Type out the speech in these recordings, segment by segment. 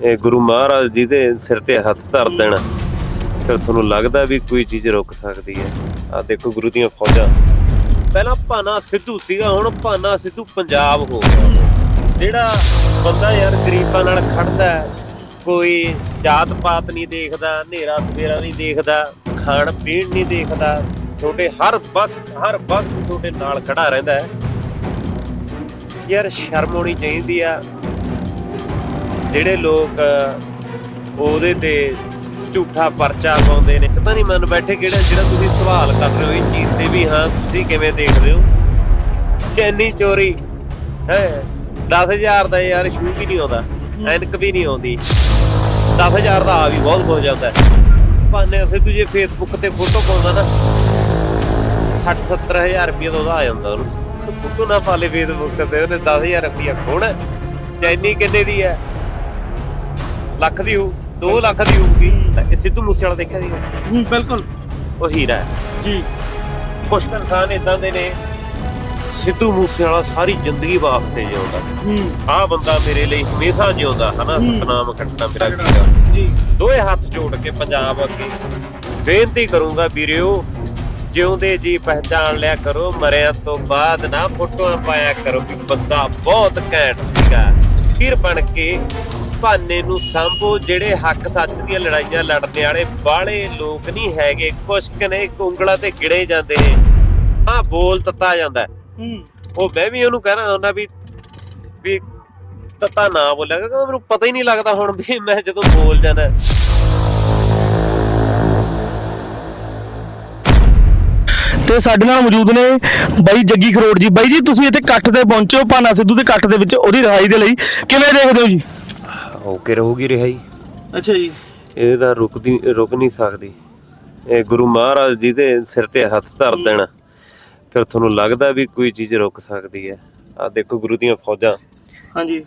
ਇਹ ਗੁਰੂ ਮਹਾਰਾਜ ਜੀ ਦੇ ਸਿਰ ਤੇ ਹੱਥ ਧਰ ਦੇਣਾ ਫਿਰ ਤੁਹਾਨੂੰ ਲੱਗਦਾ ਵੀ ਕੋਈ ਚੀਜ਼ ਰੁਕ ਸਕਦੀ ਹੈ। ਆ ਦੇਖੋ ਗੁਰੂ ਦੀਆਂ ਫੌਜਾਂ। ਪਹਿਲਾਂ ਭਾਨਾ ਸਿੱਧੂ ਸੀਗਾ ਹੁਣ ਭਾਨਾ ਸਿੱਧੂ ਪੰਜਾਬ ਹੋ ਗਿਆ। ਜਿਹੜਾ ਬੰਦਾ ਯਾਰ ਗਰੀਬਾਂ ਨਾਲ ਖੜਦਾ ਹੈ, ਕੋਈ ਜਾਤ ਪਾਤ ਨਹੀਂ ਦੇਖਦਾ ਹਨੇਰਾ ਸਵੇਰਾ ਨਹੀਂ ਦੇਖਦਾ ਖਾਣ ਪੀਣ ਨਹੀਂ ਦੇਖਦਾ ਤੁਹਾਡੇ ਹਰ ਵਕਤ ਹਰ ਵਕਤ ਤੁਹਾਡੇ ਨਾਲ ਖੜਾ ਰਹਿੰਦਾ ਹੈ। ਯਾਰ ਸ਼ਰਮ ਹੋਣੀ ਚਾਹੀਦੀ ਆ। ਜਿਹੜੇ ਲੋਕ ਉਹਦੇ ਤੇ ਝੂਠਾ ਪਰਚਾ ਪਾਉਂਦੇ ਨੇ। ਪਤਾ ਨਹੀਂ ਮਨ ਬੈਠੇ ਕਿਹੜਾ, ਜਿਹੜਾ ਤੁਸੀਂ ਸਵਾਲ ਕਰ ਰਹੇ ਹੋ ਇਹ ਚੀਜ਼ ਤੇ ਵੀ, ਹਾਂ, ਤੁਸੀਂ ਕਿਵੇਂ ਦੇਖਦੇ ਹੋ? ਚੈਨੀ ਚੋਰੀ, ਹੈ? 10000 ਦਾ ਯਾਰ ਸ਼ੂ ਵੀ ਨਹੀਂ ਆਉਂਦਾ, ਐਨਕ ਵੀ ਨਹੀਂ ਆਉਂਦੀ। 10000 ਦਾ ਆ ਵੀ ਬਹੁਤ ਹੋ ਜਾਂਦਾ। ਭਾਨੇ ਅਸੀਂ ਤੂੰ ਜੇ ਫੇਸਬੁੱਕ ਤੇ ਫੋਟੋ ਪਾਉਂਦਾ ਨਾ 60 70000 ਰੁਪਏ ਦਾ ਉਹਦਾ ਆ ਜਾਂਦਾ ਉਹਨੂੰ। ਫੋਟੋ ਨਾ ਪਾਲੇ ਫੇਸਬੁੱਕ ਤੇ, ਉਹਨੇ 10000 ਰੁਪਏ ਕੋਣ ਚੈਨੀ ਕਿੰਨੇ ਦੀ ਹੈ? ਲੱਖ ਦੀ ਹੋਊ 2 ਲੱਖ ਦੀ ਹੋਊਗੀ ਤਾਂ ਇਹ ਸਿੱਧੂ ਮੂਸੇ ਵਾਲਾ ਦੇਖਿਆ ਸੀ ਹੂੰ ਬਿਲਕੁਲ। ਉਹ ਹੀਰਾ ਹੈ। ਜੀ। ਕੁ ਇਨਸਾਨ ਇਦਾਂ ਦੇ ਨੇ ਸਿੱਧੂ ਮੂਸੇ ਵਾਲਾ ਸਾਰੀ ਜ਼ਿੰਦਗੀ ਵਾਸਤੇ ਜਿਉਂਦਾ। ਹੂੰ। ਆਹ ਬੰਦਾ ਮੇਰੇ ਲਈ ਹਮੇਸ਼ਾ ਜਿਉਂਦਾ ਹਨਾ। ਸਤਨਾਮ ਖੱਟਣਾ ਮੇਰਾ ਵੀਰਾ ਜੀ। ਦੋਏ ਹੱਥ ਜੋੜ ਕੇ ਪੰਜਾਬ ਅੱਗੇ। ਬੇਨਤੀ ਕਰੂੰਗਾ ਵੀਰਿਓ ਜਿਉਂਦੇ ਜੀ ਪਹਿਚਾਨ ਲਿਆ ਕਰੋ ਮਰਿਆਂ ਤੋਂ ਬਾਅਦ ਨਾ ਫੋਟੋਆਂ ਪਾਇਆ ਕਰੋ ਕਿ ਬੰਦਾ ਬਹੁਤ ਘੈਂਟ ਸੀਗਾ। ਫਿਰ ਬਣ ਕੇ ਭਾਨੇ ਨੂੰ ਸੰਭੋ ਜਿਹੜੇ ਹੱਕ ਸੱਚ ਦੀਆਂ ਲੜਾਈਆਂ ਲੜਨੇ ਵਾਲੇ ਬਾਹਲੇ ਲੋਕ ਨਹੀਂ ਹੈਗੇ ਕੁਛ ਕੁ ਨੇ ਉਂਗਲਾਂ ਤੇ ਗਿਣੇ ਜਾਂਦੇ। ਨੇ ਹਾਂ ਬੋਲ ਤੱਤਾ ਜਾਂਦਾ। ਉਹ ਮੈਂ ਵੀ ਉਹਨੂੰ ਕਹਿਣਾ ਹੁੰਦਾ ਵੀ ਵੀ ਤਤਾ ਨਾ ਬੋਲਿਆ ਕਿਉਂਕਿ ਮੈਨੂੰ ਪਤਾ ਹੀ ਨਹੀਂ ਲੱਗਦਾ ਹੁਣ ਵੀ ਮੈਂ ਜਦੋਂ ਬੋਲ ਜਾਣਾ ਤੇ ਸਾਡੇ ਨਾਲ ਮੌਜੂਦ ਨੇ ਬਾਈ ਜੱਗੀ ਖਰੋੜ ਜੀ। ਬਾਈ ਜੀ ਤੁਸੀਂ ਇੱਥੇ ਇਕੱਠ ਤੇ ਪਹੁੰਚੋ ਭਾਨਾ ਸਿੱਧੂ ਦੇ ਇਕੱਠ ਦੇ ਵਿੱਚ ਉਹਦੀ ਰਿਹਾਈ ਦੇ ਲਈ। ਕਿਵੇਂ ਦੇਖਦੇ ਹੋ ਜੀ? ਓਕੇ ਰਹੂਗੀ ਰਿਹਾਈ। ਅੱਛਾ ਜੀ। ਇਹ ਤਾਂ ਰੁਕਦੀ ਰੁਕ ਨਹੀਂ ਸਕਦੀ। ਇਹ ਗੁਰੂ ਮਹਾਰਾਜ ਜੀ ਦੇ ਸਿਰ ਤੇ ਹੱਥ ਧਰ ਦੇਣ। ਫਿਰ ਤੁਹਾਨੂੰ ਲੱਗਦਾ ਵੀ ਕੋਈ ਚੀਜ਼ ਰੁਕ ਸਕਦੀ ਹੈ। ਆ ਦੇਖੋ ਗੁਰੂ ਦੀਆਂ ਫੌਜਾਂ। ਹਾਂਜੀ।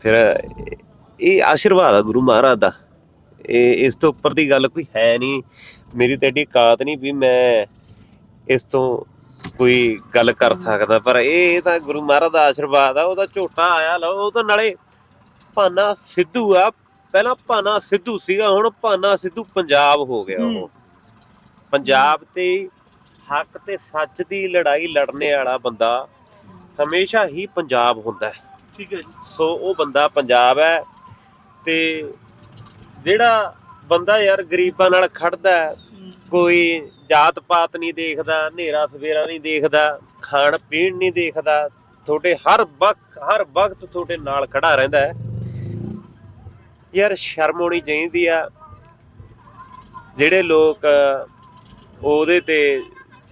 ਫਿਰ ਇਹ ਆਸ਼ੀਰਵਾਦ ਆ ਗੁਰੂ ਮਹਾਰਾਜ ਦਾ। ਇਹ ਇਸ ਤੋਂ ਉੱਪਰ ਦੀ ਗੱਲ ਕੋਈ ਹੈ ਨਹੀਂ। ਮੇਰੀ ਤੇ ਏਡੀ ਕਾਤ ਨਹੀਂ ਵੀ ਮੈਂ ਇਸ ਤੋਂ ਕੋਈ ਗੱਲ ਕਰ ਸਕਦਾ। ਪਰ ਇਹ ਤਾਂ ਗੁਰੂ ਮਹਾਰਾਜ ਦਾ ਆਸ਼ੀਰਵਾਦ ਆ ਉਹਦਾ ਝੋਟਾ ਆਇਆ ਲਓ ਉਹ ਤਾਂ ਨਾਲੇ ਭਾਨਾ ਸਿੱਧੂ ਆ। ਪਹਿਲਾਂ ਭਾਨਾ ਸਿੱਧੂ ਸੀਗਾ ਹੁਣ ਭਾਨਾ ਸਿੱਧੂ ਪੰਜਾਬ ਹੋ ਗਿਆ ਉਹ। ਪੰਜਾਬ ਤੇ ਹੱਕ ਤੇ ਸੱਚ ਦੀ ਲੜਾਈ ਲੜਨੇ ਵਾਲਾ ਬੰਦਾ ਹਮੇਸ਼ਾ ਹੀ ਪੰਜਾਬ ਹੁੰਦਾ ਹੈ। ਠੀਕ ਹੈ ਜੀ। ਸੋ ਉਹ ਬੰਦਾ ਪੰਜਾਬ ਹੈ ਤੇ ਜਿਹੜਾ ਬੰਦਾ ਯਾਰ ਗਰੀਬਾਂ ਨਾਲ ਖੜਦਾ ਕੋਈ ਜਾਤ ਪਾਤ ਨਹੀਂ ਦੇਖਦਾ ਹਨੇਰਾ ਸਵੇਰਾ ਨਹੀਂ ਦੇਖਦਾ ਖਾਣ ਪੀਣ ਨਹੀਂ ਦੇਖਦਾ ਤੁਹਾਡੇ ਹਰ ਵਕਤ ਹਰ ਵਕਤ ਤੁਹਾਡੇ ਨਾਲ ਖੜਾ ਰਹਿੰਦਾ ਹੈ। ਯਾਰ ਸ਼ਰਮ ਹੋਣੀ ਚਾਹੀਦੀ ਆ। ਜਿਹੜੇ ਲੋਕ ਉਹਦੇ ਤੇ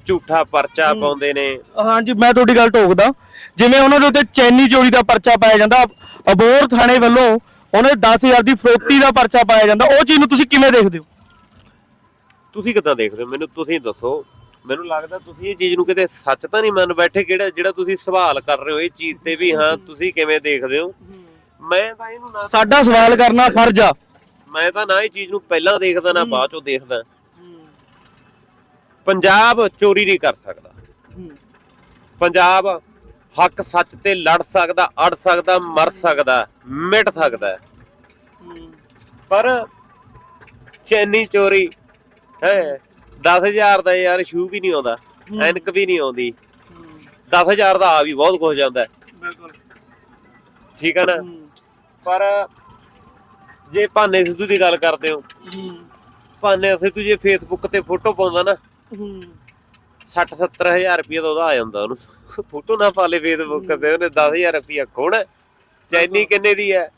ਝੂਠਾ ਪਰਚਾ। ਪਾਉਂਦੇ ਨੇ। ਹਾਂਜੀ ਮੈਂ ਤੁਹਾਡੀ ਗੱਲ ਟੋਕਦਾ। ਜਿਵੇਂ ਉਹਨਾਂ ਦੇ ਉੱਤੇ ਚੈਨੀ ਚੋਰੀ ਦਾ ਪਰਚਾ ਪਾਇਆ ਜਾਂਦਾ ਅਬੋਰ ਥਾਣੇ ਵੱਲੋਂ ਉਹਨਾਂ ਦੇ 10000 ਦੀ ਫਰੋਤੀ ਦਾ ਪਰਚਾ ਪਾਇਆ ਜਾਂਦਾ। ਉਹ ਚੀਜ਼ ਨੂੰ ਤੁਸੀਂ ਕਿਵੇਂ ਦੇਖਦੇ ਹੋ? ਤੁਸੀਂ ਕਿੱਦਾਂ ਦੇਖਦੇ ਹੋ? ਮੈਨੂੰ ਤੁਸੀਂ ਦੱਸੋ। ਮੈਨੂੰ ਲੱਗਦਾ ਤੁਸੀਂ ਇਹ ਚੀਜ਼ ਨੂੰ ਕਿਤੇ ਸੱਚ ਤਾਂ ਨਹੀਂ ਮੰਨ ਬੈਠੇ ਕਿਹੜਾ ਜਿਹੜਾ ਤੁਸੀਂ ਸਵਾਲ ਕਰ ਰਹੇ ਹੋ ਇਹ ਚੀਜ਼ ਤੇ ਵੀ ਹਾਂ ਤੁਸੀਂ ਕਿਵੇਂ ਦੇਖਦੇ ਹੋ। ਮੈਂ ਤਾਂ ਇਹਨੂੰ ਨਾ ਸਾਡਾ ਸਵਾਲ ਕਰਨਾ ਫਰਜ਼ ਆ। ਮੈਂ ਤਾਂ ਨਾ ਇਹ ਚੀਜ਼ ਨੂੰ ਪਹਿਲਾਂ ਦੇਖਦਾ ਨਾ ਬਾਅਦ ਚੋਂ ਦੇਖਦਾ। ਪੰਜਾਬ ਚੋਰੀ ਨਹੀਂ ਕਰ ਸਕਦਾ। ਪੰਜਾਬ ਹੱਕ ਸੱਚ ਤੇ ਲੜ ਸਕਦਾ ਅੜ ਸਕਦਾ ਮਰ ਸਕਦਾ ਮਿਟ ਸਕਦਾ। ਪਰ ਚੈਨੀ ਚੋਰੀ ਹੈ 10000 ਦਾ ਯਾਰ ਸ਼ੂ ਵੀ ਨਹੀਂ ਆਉਂਦਾ। ਐਨਕ ਵੀ ਨਹੀਂ ਆਉਂਦੀ। 10000 ਦਾ ਆ ਵੀ ਬਹੁਤ ਕੁਝ ਜਾਂਦਾ। ਬਿਲਕੁਲ। ਠੀਕ ਹੈ ਨਾ? ਪਰ ਜੇ ਭਾਨੇ ਸਿੱਧੂ ਦੀ ਗੱਲ ਕਰਦੇ ਹੋ ਭਾਨੇ ਸਿੱਧੂ ਜੇ ਫੇਸਬੁੱਕ ਤੇ ਫੋਟੋ ਪਾਉਂਦਾ ਨਾ 60 70000 ਰੁਪਏ ਦਾ ਉਹਦਾ ਆ ਜਾਂਦਾ ਉਹਨੂੰ। ਫੋਟੋ ਨਾ ਪਾਲੇ ਫੇਸਬੁੱਕ ਤੇ ਉਹਨੇ 10000 ਰੁਪਏ ਕੋਣ ਚੈਨੀ ਕਿੰਨੇ ਦੀ ਹੈ?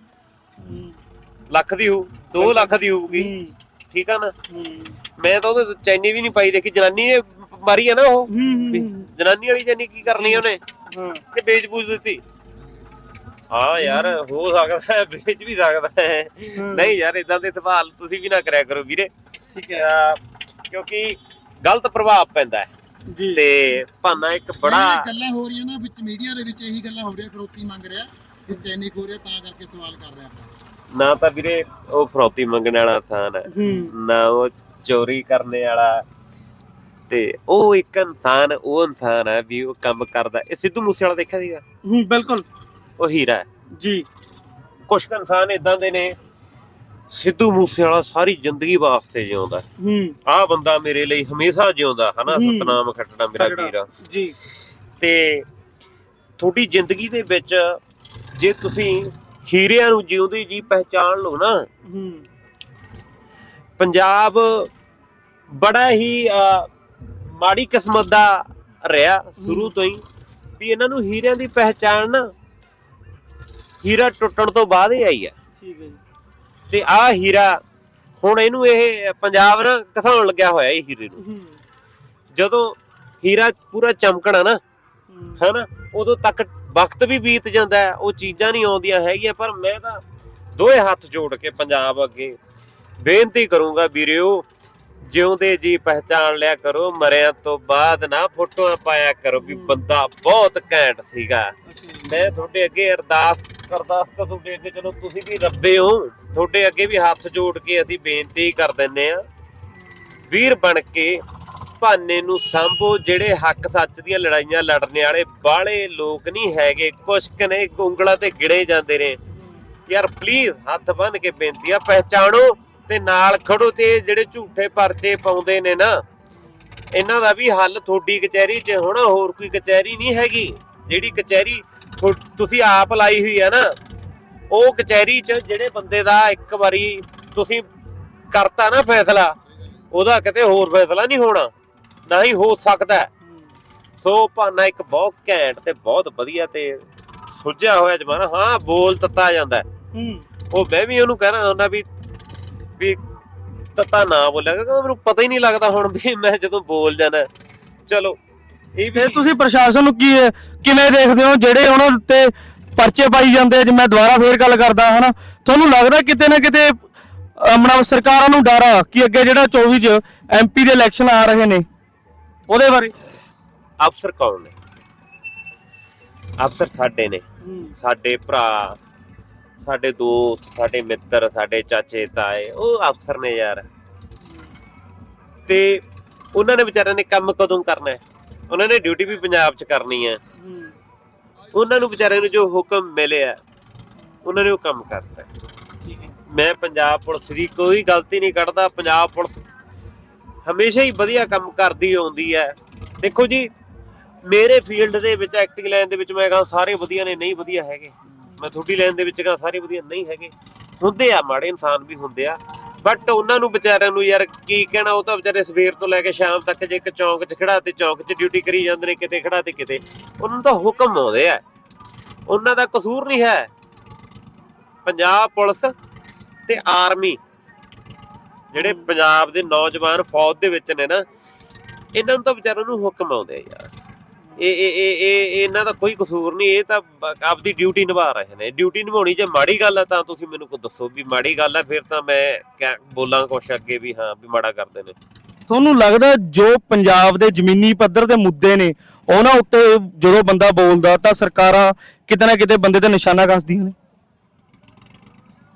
ਲੱਖ ਦੀ ਹੋਊ 2 ਲੱਖ ਦੀ ਹੋਊਗੀ। ਠੀਕ ਆ ਨਾ? ਮੈਂ ਤਾਂ ਉਹਦੇ ਚੈਨੀ ਵੀ ਨਹੀਂ ਪਾਈ ਦੇਖੀ ਜਨਾਨੀ ਨੇ ਮਾਰੀ ਆ ਨਾ ਉਹ ਜਨਾਨੀ ਵਾਲੀ ਚੈਨੀ ਕੀ ਕਰਨੀ ਉਹਨੇ? ਕਿ ਵੇਚ ਦਿੱਤੀ। ਹਾਂ ਯਾਰ ਹੋ ਸਕਦਾ ਹੈ ਵੇਚ ਵੀ ਸਕਦਾ ਹੈ। ਨਹੀਂ ਯਾਰ ਇਦਾਂ ਦੇ ਸਵਾਲ ਤੁਸੀਂ ਵੀ ਨਾ ਕਰਿਆ ਕਰੋ ਵੀਰੇ। ਠੀਕ ਅਹ ਕਿਉਂਕਿ ਗਲਤ ਪ੍ਰਭਾਵ ਪੈਂਦਾ ਹੈ। ਜੀ। ਤੇ ਭਾਨਾ ਇੱਕ ਬੜਾ ਗੱਲਾਂ ਹੋ ਰਹੀਆਂ ਨਾ ਵਿੱਚ ਮੀਡੀਆ ਦੇ ਵਿੱਚ ਇਹੀ ਗੱਲਾਂ ਹੋ ਰਹੀਆਂ ਫਰੋਤੀ ਮੰਗ ਰਿਹਾ ਕਿ ਚੈਨੀ ਖੋ ਰਿਹਾ ਤਾਂ ਕਰਕੇ ਸਵਾਲ ਕਰ ਰਿਹਾ ਆਪਾਂ। ਨਾ ਤਾਂ ਵੀਰੇ ਉਹ ਫਰੌਤੀ ਮੰਗਣ ਵਾਲਾ ਇਨਸਾਨ ਹੈ। ਹੂੰ। ਨਾ ਉਹ ਚੋਰੀ ਕਰਨੇ ਵਾਲਾ। ਤੇ ਉਹ ਇੱਕ ਇਨਸਾਨ ਉਹ ਇਨਸਾਨ ਹੈ ਵੀ ਉਹ ਕੰਮ ਕਰਦਾ ਇਹ ਸਿੱਧੂ ਮੂਸੇ ਵਾਲਾ ਦੇਖਿਆ ਸੀਗਾ? ਹੂੰ ਬਿਲਕੁਲ। ਉਹ ਹੀਰਾ ਹੈ। ਜੀ। ਕੁਝ ਇਨਸਾਨ ਇਦਾਂ ਦੇ ਨੇ ਸਿੱਧੂ ਮੂਸੇ ਵਾਲਾ ਸਾਰੀ ਜ਼ਿੰਦਗੀ ਵਾਸਤੇ ਜਿਉਂਦਾ ਹੂੰ। ਆਹ ਬੰਦਾ ਮੇਰੇ ਲਈ ਹਮੇਸ਼ਾ ਜਿਉਂਦਾ ਹਨਾ। ਸਤਨਾਮ ਖੱਟਣਾ ਮੇਰਾ। ਵੀਰ ਜੀ। ਤੇ ਤੁਹਾਡੀ ਜ਼ਿੰਦਗੀ ਦੇ ਵਿੱਚ ਜੇ ਤੁਸੀਂ ਖੀਰਿਆਂ ਨੂੰ ਜਿਉਂਦੇ ਜੀ ਪਹਿਚਾਨ ਲਓ ਨਾ। ਹੂੰ। ਪੰਜਾਬ ਬੜਾ ਹੀ ਮਾੜੀ ਕਿਸਮਤ ਦਾ ਰਿਹਾ ਸ਼ੁਰੂ ਤੋਂ ਹੀ ਵੀ ਇਹਨਾਂ ਨੂੰ ਹੀਰਿਆਂ ਦੀ ਪਹਿਚਾਨ ਨਾ ਹੀਰਾ ਟੁੱਟਣ ਤੋਂ ਬਾਅਦ ਹੀ ਆਈ ਹੈ। ਠੀਕ ਹੈ ਜੀ। ਤੇ ਆਹ ਹੀਰਾ ਹੁਣ ਇਹਨੂੰ ਇਹ ਪੰਜਾਬ ਨਾ ਕਸਾਉਣ ਲੱਗਿਆ ਹੋਇਆ ਇਹ ਹੀਰੇ ਨੂੰ। ਜਦੋਂ ਹੀਰਾ ਪੂਰਾ ਚਮਕਣਾ ਨਾ ਹੂੰ ਹਨਾ ਉਦੋਂ ਤੱਕ ਵਕਤ ਵੀ ਬੀਤ ਜਾਂਦਾ ਹੈ ਉਹ ਚੀਜ਼ਾਂ ਨਹੀਂ ਆਉਂਦੀਆਂ ਹੈਗੀਆਂ ਪਰ ਮੈਂ ਤਾਂ ਦੋਏ ਹੱਥ ਜੋੜ ਕੇ ਪੰਜਾਬ ਅੱਗੇ ਬੇਨਤੀ ਕਰੂੰਗਾ ਵੀਰਿਓ ਜਿਉਂਦੇ ਜੀ ਪਹਿਚਾਨ ਲਿਆ ਕਰੋ ਮਰਿਆਂ ਤੋਂ ਬਾਅਦ ਨਾ ਫੋਟੋਆਂ ਪਾਇਆ ਕਰੋ ਵੀ ਬੰਦਾ ਬਹੁਤ ਘੈਂਟ ਸੀਗਾ। ਮੈਂ ਤੁਹਾਡੇ ਅੱਗੇ ਅਰਦਾਸ ਅਰਦਾਸ ਤਾਂ ਤੁਹਾਡੇ ਅੱਗੇ ਚਲੋ, ਤੁਸੀਂ ਵੀ ਰੱਬੇ ਹੋ। ਤੁਹਾਡੇ ਅੱਗੇ ਵੀ ਹੱਥ ਜੋੜ ਕੇ ਅਸੀਂ ਬੇਨਤੀ ਕਰ ਦਿੰਨੇ ਆ ਵੀਰ ਬਣ ਕੇ ਭਾਨੇ ਨੂੰ ਸੰਭੋ, ਜਿਹੜੇ ਹੱਕ ਸੱਚ ਦੀਆਂ ਲੜਾਈਆਂ ਲੜਨੇ ਵਾਲੇ ਬਾਹਲੇ ਲੋਕ ਨਹੀਂ ਹੈਗੇ। ਕੁਛ ਕੁ ਉਂਗਲਾਂ ਤੇ ਗਿਣੇ ਜਾਂਦੇ ਨੇ। ਯਾਰ ਪਲੀਜ਼ ਹੱਥ ਬੰਨ ਕੇ ਬੇਨਤੀ ਆ ਪਹਿਚਾਣੋ ਤੇ ਨਾਲ ਖੜੋ ਤੇ ਜਿਹੜੇ ਝੂਠੇ ਪਰਚੇ ਪਾਉਂਦੇ ਨੇ ਨਾ, ਇਹਨਾਂ ਦਾ ਵੀ ਹੱਲ ਤੁਹਾਡੀ ਕਚਹਿਰੀ 'ਚ ਹੋਣਾ, ਹੋਰ ਕੋਈ ਕਚਹਿਰੀ ਨਹੀਂ ਹੈਗੀ। ਜਿਹੜੀ ਕਚਹਿਰੀ ਤੁਸੀਂ ਆਪ ਲਾਈ ਹੋਈ ਆ ਨਾ ਉਹ ਕਚਹਿਰੀ 'ਚ ਜਿਹੜੇ ਬੰਦੇ ਦਾ ਇੱਕ ਵਾਰੀ ਤੁਸੀਂ ਕਰਤਾ ਨਾ ਫੈਸਲਾ ਉਹਦਾ ਕਿਤੇ ਹੋਰ ਫੈਸਲਾ ਨਹੀਂ ਹੋਣਾ ਨਾ ਹੀ ਹੋ ਸਕਦਾ ਹੈ। ਸੋ ਭਾਨਾ ਇੱਕ ਬਹੁਤ ਘੈਂਟ ਤੇ ਬਹੁਤ ਵਧੀਆ ਤੇ ਸੁਲਝਿਆ ਹੋਇਆ ਜਮਾਨਾ ਹਾਂ ਬੋਲ ਤੱਤਾ ਜਾਂਦਾ ਹੈ। ਹੂੰ ਉਹ ਮੈਂ ਵੀ ਉਹਨੂੰ ਕਹਿਣਾ ਹੁੰਦਾ ਵੀ ਵੀ ਤੱਤਾ ਨਾ ਬੋਲਿਆ ਕਿਉਂਕਿ ਮੈਨੂੰ ਪਤਾ ਹੀ ਨਹੀਂ ਲੱਗਦਾ ਹੁਣ ਵੀ ਮੈਂ ਜਦੋਂ ਬੋਲ ਜਾਣਾ ਚਲੋ ਇਹ ਤੁਸੀਂ ਪ੍ਰਸ਼ਾਸਨ ਨੂੰ ਕੀ ਕਿਵੇਂ ਦੇਖਦੇ ਹੋ? ਜਿਹੜੇ ਉਹਨਾਂ ਉੱਤੇ ਪਰਚੇ ਪਾਈ ਜਾਂਦੇ ਜੇ ਮੈਂ ਦੁਬਾਰਾ ਫੇਰ ਗੱਲ ਕਰਦਾ ਹਨਾ? ਤੁਹਾਨੂੰ ਲੱਗਦਾ ਕਿਤੇ ਨਾ ਕਿਤੇ ਆਪਣਾ ਸਰਕਾਰਾਂ ਨੂੰ ਡਰ ਆ ਕਿ ਅੱਗੇ ਜਿਹੜਾ 24 ਚ ਐਮਪੀ ਦੇ ਇਲੈਕਸ਼ਨ ਆ ਰਹੇ ਨੇ? ਉਹਦੇ ਬਾਰੇ? ਅਫਸਰ ਕੌਣ ਨੇ? ਅਫਸਰ ਸਾਡੇ ਨੇ। ਸਾਡੇ ਭਰਾ ਸਾਡੇ ਦੋਸਤ ਸਾਡੇ ਮਿੱਤਰ ਸਾਡੇ ਚਾਚੇ ਤਾਏ ਉਹ ਅਫਸਰ ਨੇ ਯਾਰ। ਤੇ ਉਹਨਾਂ ਨੇ ਵਿਚਾਰਿਆਂ ਨੇ ਕੰਮ ਕਦੋਂ ਕਰਨਾ ਹੈ? ਉਹਨਾਂ ਨੇ ਡਿਊਟੀ ਵੀ ਪੰਜਾਬ 'ਚ ਕਰਨੀ ਹੈ ਉਹਨਾਂ ਨੂੰ ਵਿਚਾਰਿਆਂ ਨੂੰ ਜੋ ਹੁਕਮ ਮਿਲਿਆ ਉਹਨਾਂ ਨੇ ਉਹ ਕੰਮ ਕਰਤਾ। ਹੈ। ਮੈਂ ਪੰਜਾਬ ਪੁਲਿਸ ਦੀ ਕੋਈ ਗਲਤੀ ਨਹੀਂ ਕੱਢਦਾ ਪੰਜਾਬ ਪੁਲਿਸ ਹਮੇਸ਼ਾ ਹੀ ਵਧੀਆ ਕੰਮ ਕਰਦੀ ਆਉਂਦੀ ਹੈ। ਦੇਖੋ ਜੀ ਮੇਰੇ ਫੀਲਡ ਦੇ ਵਿੱਚ ਐਕਟਿੰਗ ਲਾਈਨ ਦੇ ਵਿੱਚ ਮੈਂ ਕਹਾਂ ਸਾਰੇ ਵਧੀਆ ਨੇ ਨਹੀਂ ਵਧੀਆ ਹੈਗੇ। ਮੈਂ ਤੁਹਾਡੀ ਲਾਈਨ ਦੇ ਵਿੱਚ ਕਹਾਂ ਸਾਰੇ ਵਧੀਆ ਨਹੀਂ ਹੈਗੇ। ਹੁੰਦੇ ਆ ਮਾੜੇ ਇਨਸਾਨ ਵੀ ਹੁੰਦੇ ਆ। ਬਟ ਉਹਨਾਂ ਨੂੰ ਵਿਚਾਰਿਆਂ ਨੂੰ ਯਾਰ ਕੀ ਕਹਿਣਾ, ਉਹ ਤਾਂ ਵਿਚਾਰੇ ਸਵੇਰ ਤੋਂ ਲੈ ਕੇ ਸ਼ਾਮ ਤੱਕ ਜੇ ਇੱਕ ਚੌਂਕ 'ਚ ਖੜਾ ਤੇ ਚੌਂਕ 'ਚ ਡਿਊਟੀ ਕਰੀ ਜਾਂਦੇ ਨੇ, ਕਿਤੇ ਖੜਾ ਤੇ ਕਿਤੇ, ਉਹਨਾਂ ਨੂੰ ਤਾਂ ਹੁਕਮ ਆਉਂਦੇ ਆ ਉਹਨਾਂ ਦਾ ਕਸੂਰ ਨਹੀਂ ਹੈ। ਪੰਜਾਬ ਪੁਲਿਸ ਤੇ ਆਰਮੀ ਜਿਹੜੇ ਪੰਜਾਬ ਦੇ ਨੌਜਵਾਨ ਫੌਜ ਦੇ ਵਿੱਚ ਨੇ ਨਾ, ਇਹਨਾਂ ਨੂੰ ਤਾਂ ਵਿਚਾਰਿਆਂ ਨੂੰ ਹੁਕਮ ਆਉਂਦੇ ਆ ਯਾਰ। ਇਹ ਇਹ ਇਹ ਇਹ ਇਹ ਇਹਨਾਂ ਦਾ ਕੋਈ ਕਸੂਰ ਨਹੀਂ ਇਹ ਤਾਂ ਆਪਦੀ ਡਿਊਟੀ ਨਿਭਾ ਰਹੇ ਨੇ। ਡਿਊਟੀ ਨਿਭਾਉਣੀ ਜੇ ਮਾੜੀ ਗੱਲ ਹੈ ਤਾਂ ਤੁਸੀਂ ਮੈਨੂੰ ਕੋ ਦੱਸੋ ਵੀ ਮਾੜੀ ਗੱਲ ਹੈ ਫਿਰ ਤਾਂ ਮੈਂ ਬੋਲਾਂ ਕੁਛ ਅੱਗੇ ਵੀ ਹਾਂ ਵੀ ਮਾੜਾ ਕਰਦੇ ਨੇ। ਤੁਹਾਨੂੰ ਲੱਗਦਾ ਜੋ ਪੰਜਾਬ ਦੇ ਜ਼ਮੀਨੀ ਪੱਧਰ ਦੇ ਮੁੱਦੇ ਨੇ ਉਹਨਾਂ ਉੱਤੇ ਜਦੋਂ ਬੰਦਾ ਬੋਲਦਾ ਤਾਂ ਸਰਕਾਰਾਂ ਕਿਤੇ ਨਾ ਕਿਤੇ ਬੰਦੇ ਤੇ ਨਿਸ਼ਾਨਾ ਕੱਸਦੀਆਂ ਨੇ?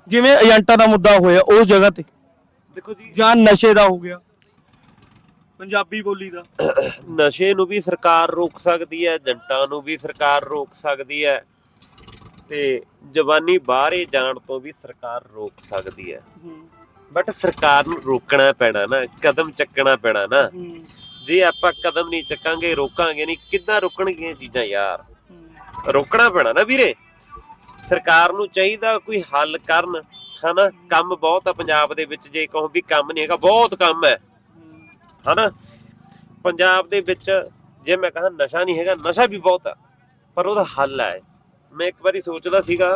ਜਿਵੇਂ ਏਜੰਟਾਂ ਦਾ ਮੁੱਦਾ ਹੋਇਆ ਉਸ ਜਗ੍ਹਾ ਤੇ। ਦੇਖੋ ਜੀ ਜਾਂ ਨਸ਼ੇ ਦਾ ਹੋ ਗਿਆ। ਪੰਜਾਬੀ ਬੋਲੀ ਦਾ। ਨਸ਼ੇ ਨੂੰ ਵੀ ਸਰਕਾਰ ਰੋਕ ਸਕਦੀ ਹੈ ਜੰਟਾਂ ਨੂੰ ਵੀ ਸਰਕਾਰ ਰੋਕ ਸਕਦੀ ਹੈ ਤੇ ਜਵਾਨੀ ਬਾਹਰੇ ਜਾਣ ਤੋਂ ਵੀ ਸਰਕਾਰ ਰੋਕ ਸਕਦੀ ਹੈ। ਬਟ ਸਰਕਾਰ ਨੂੰ ਰੋਕਣਾ ਪੈਣਾ ਨਾ ਕਦਮ ਚੱਕਣਾ ਪੈਣਾ ਨਾ। ਜੇ ਆਪਾਂ ਕਦਮ ਨਹੀਂ ਚੱਕਾਂਗੇ ਰੋਕਾਂਗੇ ਨਹੀਂ ਕਿੱਦਾਂ ਰੁਕਣਗੀਆਂ ਚੀਜ਼ਾਂ ਯਾਰ? ਰੋਕਣਾ ਪੈਣਾ ਨਾ ਵੀਰੇ। ਸਰਕਾਰ ਨੂੰ ਚਾਹੀਦਾ ਕੋਈ ਹੱਲ ਕਰਨ ਹਨਾ? ਕੰਮ ਬਹੁਤ ਆ ਪੰਜਾਬ ਦੇ ਵਿੱਚ ਜੇ ਕਹੋ ਵੀ ਕੰਮ ਨਹੀਂ ਹੈਗਾ ਬਹੁਤ ਕੰਮ ਹੈ। ਹਨਾ? ਪੰਜਾਬ ਦੇ ਵਿੱਚ ਜੇ ਮੈਂ ਕਹਾਂ ਨਸ਼ਾ ਨਹੀਂ ਹੈਗਾ ਨਸ਼ਾ ਵੀ ਬਹੁਤ ਆ ਪਰ ਉਹਦਾ ਹੱਲ ਹੈ। ਮੈਂ ਇੱਕ ਵਾਰੀ ਸੋਚਦਾ ਸੀਗਾ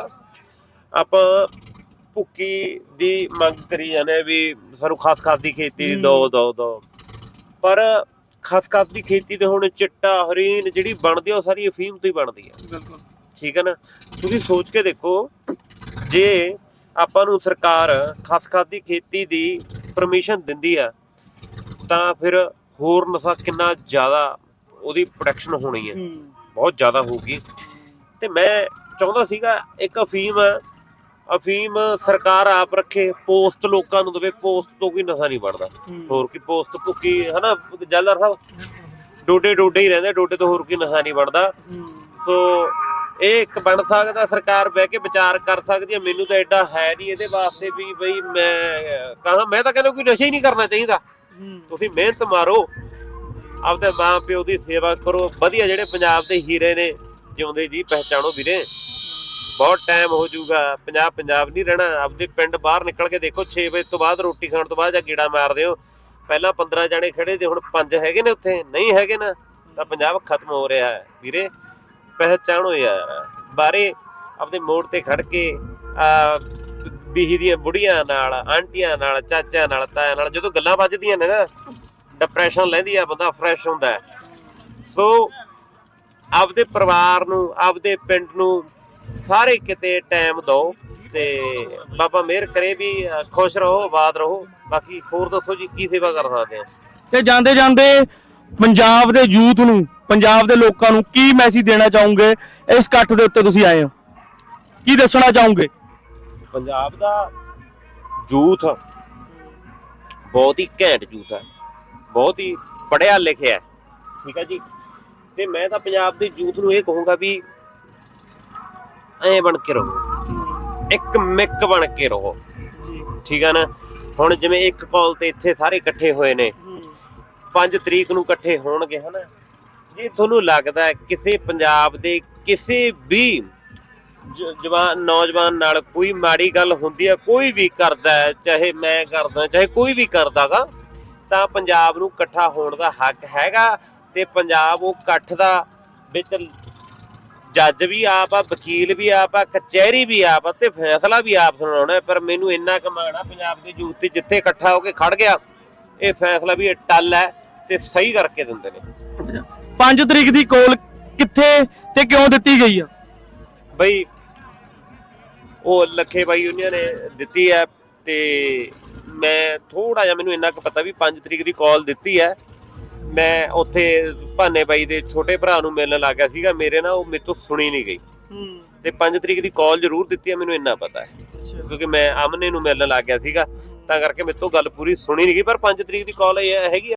ਆਪਾਂ ਭੁੱਕੀ ਦੀ ਮੰਗ ਕਰੀ ਜਾਂਦੇ ਵੀ ਸਾਨੂੰ ਖਾਸ ਖਾਸ ਦੀ ਖੇਤੀ ਦੋ ਦੋ ਦੋ। ਪਰ ਖਾਸ ਖਾਸ ਦੀ ਖੇਤੀ ਤੇ ਹੁਣ ਚਿੱਟਾ ਹਰੀਨ ਜਿਹੜੀ ਬਣਦੀ ਆ ਉਹ ਸਾਰੀ ਅਫੀਮ ਤੋਂ ਹੀ ਬਣਦੀ ਆ। ਬਿਲਕੁਲ। ਠੀਕ ਹੈ ਨਾ? ਤੁਸੀਂ ਸੋਚ ਕੇ ਦੇਖੋ ਜੇ ਆਪਾਂ ਨੂੰ ਸਰਕਾਰ ਖਾਸ ਖਾਸ ਦੀ ਖੇਤੀ ਦੀ ਪਰਮਿਸ਼ਨ ਦਿੰਦੀ ਆ ਤਾਂ ਫਿਰ ਹੋਰ ਨਸ਼ਾ ਕਿੰਨਾ ਜ਼ਿਆਦਾ ਉਹਦੀ ਪ੍ਰੋਡਕਸ਼ਨ ਹੋਣੀ ਹੈ। ਬਹੁਤ ਜ਼ਿਆਦਾ ਹੋਊਗੀ। ਤੇ ਮੈਂ ਚਾਹੁੰਦਾ ਸੀਗਾ ਇੱਕ ਅਫੀਮ ਅਫੀਮ ਸਰਕਾਰ ਆਪ ਰੱਖੇ ਪੋਸਟ ਲੋਕਾਂ ਨੂੰ ਦੇਵੇ ਪੋਸਟ ਤੋਂ ਕੋਈ ਨਸ਼ਾ ਨਹੀਂ ਬਣਦਾ ਹੋਰ ਕੀ ਪੋਸਟ ਭੁੱਕੀ ਹਨਾ ਜਲਦਾਰ ਸਾਹਿਬ? ਡੋਡੇ ਡੋਡੇ ਹੀ ਰਹਿੰਦੇ ਡੋਡੇ ਤੋਂ ਹੋਰ ਕੀ ਨਸ਼ਾ ਨਹੀਂ ਬਣਦਾ ਸੋ ਇਹ ਇੱਕ ਬਣ ਸਕਦਾ ਸਰਕਾਰ ਬਹਿ ਕੇ ਵਿਚਾਰ ਕਰ ਸਕਦੀ ਹੈ। ਮੈਨੂੰ ਤਾਂ ਐਡਾ ਹੈ ਨਹੀਂ ਇਹਦੇ ਵਾਸਤੇ ਵੀ ਬਈ ਮੈਂ ਕਹਾਂ ਮੈਂ ਤਾਂ ਕਹਿੰਦਾ ਕੋਈ ਨਸ਼ਾ ਹੀ ਨਹੀਂ ਕਰਨਾ ਚਾਹੀਦਾ। ਤੁਸੀਂ ਮਿਹਨਤ ਮਾਰੋ, ਆਪਦੇ ਮਾਂ ਪਿਓ ਦੀ ਸੇਵਾ ਕਰੋ। ਵਧੀਆ ਜਿਹੜੇ ਪੰਜਾਬ ਦੇ ਹੀਰੇ ਨੇ, ਜਿਉਂਦੇ ਜੀ, ਪਹਿਚਾਣੋ ਵੀਰੇ। ਬਹੁਤ ਟਾਈਮ ਹੋ ਜਾਊਗਾ ਪੰਜਾਬ ਪੰਜਾਬ ਨਹੀਂ ਰਹਿਣਾ। ਆਪਦੇ ਪਿੰਡ ਬਾਹਰ ਨਿਕਲ ਕੇ ਦੇਖੋ 6 ਵਜੇ ਤੋਂ ਬਾਅਦ ਰੋਟੀ ਖਾਣ ਤੋਂ ਬਾਅਦ ਜਾਂ ਗੀੜਾ ਮਾਰਦੇ ਹੋ। ਪਹਿਲਾਂ 15 ਜਾਣੇ ਖੜੇ ਤੇ ਹੁਣ 5 ਹੈਗੇ ਨੇ ਉੱਥੇ। ਨਹੀਂ ਹੈਗੇ ਨਾ, ਤਾਂ ਪੰਜਾਬ ਖਤਮ ਹੋ ਰਿਹਾ ਹੈ। ਵੀਰੇ, ਪਹਿਚਾਣੋ ਯਾਰ। ਬਾਰੇ ਆਪਦੇ ਮੋੜ ਤੇ ਖੜ ਕੇ ਆ ਬੀਹੀ ਦੀਆਂ ਬੁੜੀਆਂ ਨਾਲ, ਆਂਟੀਆਂ ਨਾਲ, ਚਾਚਿਆਂ ਨਾਲ, ਤਾਇਆਂ ਨਾਲ, ਜਦੋਂ ਗੱਲਾਂ ਵੱਜਦੀਆਂ ਨੇ ਨਾ ਡਿਪਰੈਸ਼ਨ ਲੈਂਦੀ ਆ, ਬੰਦਾ ਫਰੈਸ਼ ਹੁੰਦਾ ਸੋ ਆਪਦੇ ਪਰਿਵਾਰ ਨੂੰ, ਆਪਦੇ ਪਿੰਡ ਨੂੰ ਸਾਰੇ ਕਿਤੇ ਟਾਈਮ ਦਿਓ ਤੇ ਬਾਬਾ ਮਿਹਰ ਕਰੇ ਵੀ ਖੁਸ਼ ਰਹੋ, ਆਬਾਦ ਰਹੋ। ਬਾਕੀ ਹੋਰ ਦੱਸੋ ਜੀ, ਕੀ ਸੇਵਾ ਕਰ ਸਕਦੇ ਆ? ਤੇ ਜਾਂਦੇ ਜਾਂਦੇ ਪੰਜਾਬ ਦੇ ਯੂਥ ਨੂੰ, ਪੰਜਾਬ ਦੇ ਲੋਕਾਂ ਨੂੰ ਕੀ ਮੈਸੇਜ ਦੇਣਾ ਚਾਹੋਗੇ? ਇਸ ਇਕੱਠ ਦੇ ਉੱਤੇ ਤੁਸੀਂ ਆਏ ਹੋ। ਕੀ ਦੱਸਣਾ ਚਾਹੋਗੇ? ਪੰਜਾਬ ਦਾ ਯੂਥ ਬਹੁਤ ਹੀ ਘੈਂਟ ਯੂਥ ਹੈ। ਬਹੁਤ ਹੀ ਪੜਿਆ ਲਿਖਿਆ ਠੀਕ ਹੈ ਜੀ। ਤੇ ਮੈਂ ਤਾਂ ਪੰਜਾਬ ਦੇ ਯੂਥ ਨੂੰ ਇਹ ਕਹੂੰਗਾ ਵੀ ਐ ਬਣ ਕੇ ਰਹੋ। ਇੱਕ ਮਿੱਕ ਬਣ ਕੇ ਰਹੋ। ਠੀਕ ਹੈ ਨਾ? ਹੁਣ ਜਿਵੇਂ ਇੱਕ ਕਾਲ ਤੇ ਇੱਥੇ ਸਾਰੇ ਇਕੱਠੇ ਹੋਏ ਨੇ। 5 ਤਰੀਕ ਨੂੰ ਇਕੱਠੇ ਹੋਣਗੇ ਹਨਾ? ਜੇ ਤੁਹਾਨੂੰ ਲੱਗਦਾ ਕਿਸੇ ਪੰਜਾਬ ਦੇ ਕਿਸੇ ਵੀ ਜਵਾਨ ਨੌਜਵਾਨ ਨਾਲ ਕੋਈ ਮਾੜੀ ਗੱਲ ਹੁੰਦੀ ਹੈ ਕੋਈ ਵੀ ਕਰਦਾ ਹੈ ਚਾਹੇ ਮੈਂ ਕਰਦਾ ਚਾਹੇ ਕੋਈ ਵੀ ਕਰਦਾਗਾ ਤਾਂ ਪੰਜਾਬ ਨੂੰ ਇਕੱਠਾ ਹੋਣ ਦਾ ਹੱਕ ਹੈਗਾ ਤੇ ਪੰਜਾਬ ਉਹ ਇਕੱਠ ਦਾ ਵਿੱਚ ਜੱਜ ਵੀ ਆਪ ਆ ਵਕੀਲ ਵੀ ਆਪ ਆ ਕਚਹਿਰੀ ਵੀ ਆਪ ਆ ਤੇ ਫੈਸਲਾ ਵੀ ਆਪ ਸੁਣਾਉਣਾ। ਪਰ ਮੈਨੂੰ ਇੰਨਾ ਕਮਾਣਾ ਪੰਜਾਬ ਦੇ ਯੂਥ ਤੇ ਜਿੱਥੇ ਇਕੱਠਾ ਹੋ ਕੇ ਖੜ ਗਿਆ ਇਹ ਫੈਸਲਾ ਵੀ ਟੱਲ ਹੈ ਤੇ ਸਹੀ ਕਰਕੇ ਦਿੰਦੇ ਨੇ 5 ਤਰੀਕ ਦੀ ਕੋਲ ਕਿੱਥੇ ਤੇ ਕਿਉਂ ਦਿੱਤੀ ਗਈ ਆ ਬਈ ਉਹ ਲੱਖੇ ਬਾਈ ਉਹਨਾਂ ਨੇ ਦਿੱਤੀ ਹੈ ਤੇ ਮੈਂ ਥੋੜਾ ਜਿਹਾ ਮੈਨੂੰ ਇੰਨਾ ਕੁ ਪਤਾ ਵੀ 5 ਤਰੀਕ ਦੀ ਕਾਲ ਦਿੱਤੀ ਹੈ। ਮੈਂ ਉੱਥੇ ਭਾਨੇ ਬਾਈ ਦੇ ਛੋਟੇ ਭਰਾ ਨੂੰ ਮਿਲਣ ਲੱਗ ਗਿਆ ਸੀਗਾ ਮੇਰੇ ਨਾਲ ਉਹ ਮੇਰੇ ਤੋਂ ਸੁਣੀ ਨਹੀਂ ਗਈ। ਤੇ 5 ਤਰੀਕ ਦੀ ਕਾਲ ਜ਼ਰੂਰ ਦਿੱਤੀ ਹੈ ਮੈਨੂੰ ਇੰਨਾ ਪਤਾ ਹੈ। ਕਿਉਂਕਿ ਮੈਂ ਆਮਨੇ ਨੂੰ ਮਿਲਣ ਲੱਗ ਗਿਆ ਸੀਗਾ ਤਾਂ ਕਰਕੇ ਮੇਰੇ ਤੋਂ ਗੱਲ ਪੂਰੀ ਸੁਣੀ ਨਹੀਂ ਗਈ ਪਰ 5 ਤਰੀਕ ਦੀ ਕਾਲ ਇਹ ਹੈਗੀ